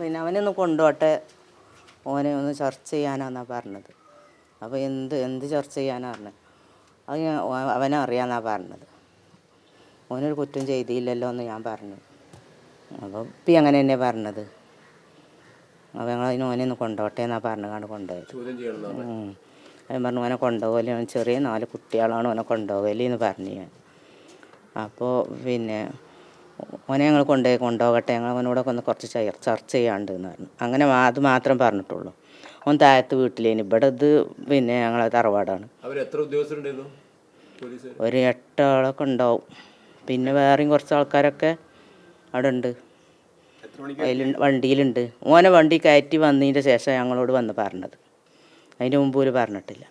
പിന്നെ അവനൊന്ന് കൊണ്ടുപോട്ടെ ഓനെ ഒന്ന് ചർച്ച ചെയ്യാനാന്നാ പറഞ്ഞത്. അപ്പോൾ എന്ത് എന്ത് ചർച്ച ചെയ്യാനാ പറഞ്ഞത്? അത് ഞാൻ അവനറിയാന്നാ പറഞ്ഞത്. ഓനൊരു കുറ്റം ചെയ്തില്ലല്ലോ എന്ന് ഞാൻ പറഞ്ഞു. അപ്പോൾ ഇപ്പം അങ്ങനെ തന്നെ പറഞ്ഞത്. അപ്പോൾ ഞങ്ങൾ അതിന് ഓനെ ഒന്ന് കൊണ്ടുപോട്ടെ എന്നാ പറഞ്ഞുകൊണ്ട് കൊണ്ടുപോയത്. അവൻ പറഞ്ഞു ഓനെ കൊണ്ടുപോകലി ചെറിയ നാല് കുട്ടികളാണ് ഓനെ കൊണ്ടുപോകലി എന്ന് പറഞ്ഞു ഞാൻ. അപ്പോൾ പിന്നെ ഓനെ ഞങ്ങൾ കൊണ്ടുപോയി കൊണ്ടുപോകട്ടെ ഞങ്ങൾ അവനോടൊക്കെ ഒന്ന് കുറച്ച് ചർച്ച ചെയ്യാണ്ട് എന്ന് പറഞ്ഞു. അങ്ങനെ അത് മാത്രം പറഞ്ഞിട്ടുള്ളൂ. ഓൻ താഴത്ത് വീട്ടിലേന്. ഇവിടെ ഇത് പിന്നെ ഞങ്ങളെ തറവാടാണ്. ഒരു എട്ടാളൊക്കെ ഉണ്ടാവും. പിന്നെ വേറെയും കുറച്ച് ആൾക്കാരൊക്കെ അവിടെ ഉണ്ട്. അതിൽ വണ്ടിയിലുണ്ട്. ഓനെ വണ്ടി കയറ്റി വന്നതിന്റെ ശേഷം ഞങ്ങളോട് വന്ന് പറഞ്ഞത്. അതിന് മുമ്പ് ഒരു പറഞ്ഞിട്ടില്ല.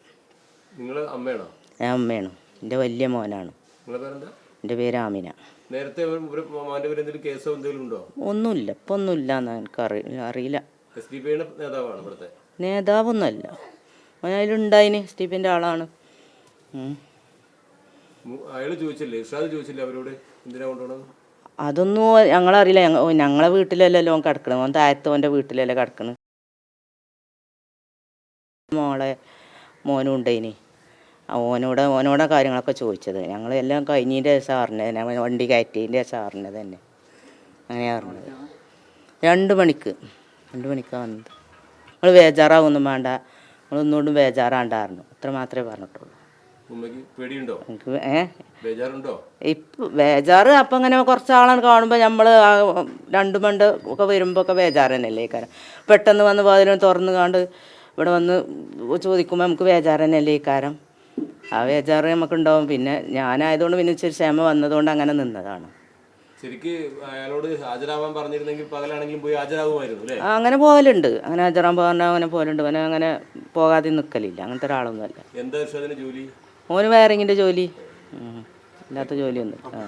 ഞാൻ അമ്മയാണ്. എന്റെ വലിയ മോനാണ്. എന്റെ പേര് ആമിന. നേരത്തെ കേസോ എന്തെങ്കിലും ഉണ്ടോ? ഒന്നുമില്ല. ഇപ്പൊ ഒന്നുമില്ല എന്ന് എനിക്ക് അറി അറിയില്ല. S D നേതാവൊന്നുമല്ല. അതിലുണ്ടായിന് ആളാണ്. ഇർഷാദ് അവരോട്? എന്തിനാ കൊണ്ടുപോകണം അതൊന്നും ഞങ്ങളറിയില്ല. ഞങ്ങ ഞങ്ങളെ വീട്ടിലല്ലല്ലോ ഓൻ കിടക്കണം ഓൻ താഴത്ത് ഓന്റെ വീട്ടിലല്ലേ കിടക്കണ് മോളെ മോനും ഉണ്ടേനി ആ ഓനോട് ഓനോടാ കാര്യങ്ങളൊക്കെ ചോദിച്ചത്. ഞങ്ങൾ എല്ലാം കഴിഞ്ഞതിന്റെ അറിഞ്ഞത് ഞങ്ങൾ വണ്ടി കയറ്റിയതിന്റെ അറിഞ്ഞത് തന്നെ. അങ്ങനെയാണ് അറിഞ്ഞത് രണ്ട് മണിക്ക് രണ്ട് മണിക്കാണ് വന്നത്. നിങ്ങൾ ബേജാറാവൊന്നും വേണ്ട. നിങ്ങളൊന്നുകൊണ്ടും ബേജാറാണ്ടായിരുന്നു. അത്ര മാത്രമേ പറഞ്ഞിട്ടുള്ളൂ. എനിക്ക് ഇപ്പം ബേജാറ് അപ്പം അങ്ങനെ കുറച്ച് ആളാണ് കാണുമ്പോൾ നമ്മൾ രണ്ട് മണ്ട് ഒക്കെ വരുമ്പോൾ ഒക്കെ ബേജാറ് തന്നെയല്ലേ ഈ കാരം പെട്ടെന്ന് വന്ന് വാതിലും തുറന്ന് കണ്ട് ഇവിടെ വന്ന് ചോദിക്കുമ്പോൾ നമുക്ക് ബേജാറ് തന്നെയല്ലേ ഈ കാരം ആ ബേജാറ് നമുക്കുണ്ടാവും. പിന്നെ ഞാനായതുകൊണ്ട് പിന്നെ ഇച്ചിരി ക്ഷമ വന്നതുകൊണ്ട് അങ്ങനെ നിന്നതാണ്. അയാളോട് ഹാജരാവാൻ പറഞ്ഞിരുന്നെങ്കിൽ പകലാണെങ്കിലും പോയി ഹാജരാകുമായിരുന്നു അല്ലേ? അങ്ങനെ പോകലുണ്ട് അങ്ങനെ ഹാജരാൻ പോകാൻ അങ്ങനെ പോകലുണ്ട് അവനെ അങ്ങനെ പോകാതെ നിൽക്കലില്ല അങ്ങനത്തെ എന്താ ഇർഷാദിന് ജോലി? ഓന് വയറിങ്ങിന്റെ ജോലി. ഇല്ലാത്ത അല്ലാത്ത ജോലിയൊന്നും ആ.